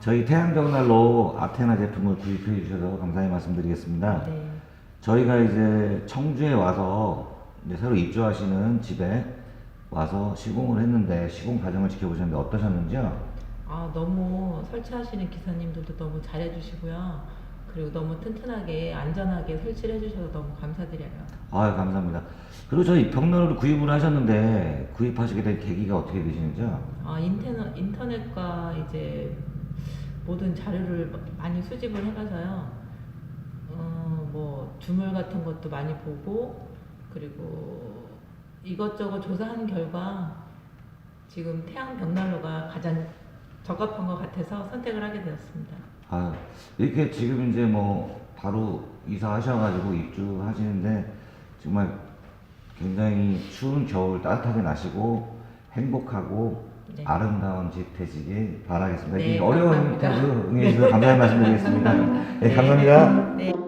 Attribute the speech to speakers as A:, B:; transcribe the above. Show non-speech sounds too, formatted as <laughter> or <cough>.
A: 저희 태양벽난로 아테나 제품을 구입해 주셔서 감사의 말씀드리겠습니다.
B: 네.
A: 저희가 이제 청주에 와서 이제 새로 입주하시는 집에 와서 시공을 했는데 시공 과정을 지켜보셨는데 어떠셨는지요?
B: 아, 너무 설치하시는 기사님들도 너무 잘해주시고요. 그리고 너무 튼튼하게, 안전하게 설치를 해주셔서 너무 감사드려요.
A: 아 감사합니다. 그리고 저희 벽난로를 구입을 하셨는데 구입하시게 된 계기가 어떻게 되시는지요?
B: 아, 인터넷, 인터넷과 이제 모든 자료를 많이 수집을 해가서요. 어, 뭐, 주물 같은 것도 많이 보고, 그리고 이것저것 조사한 결과 지금 태양 벽난로가 가장 적합한 것 같아서 선택을 하게 되었습니다.
A: 아 이렇게 지금 이제 뭐 바로 이사하셔가지고 입주하시는데 정말 굉장히 추운 겨울 따뜻하게 나시고 행복하고
B: 네.
A: 아름다운 집 되시길 바라겠습니다.
B: 네,
A: 이 어려운
B: 감사합니다.
A: 인터뷰 응해주셔서 감사의 말씀드리겠습니다. <laughs> 네, 감사합니다.
B: 네.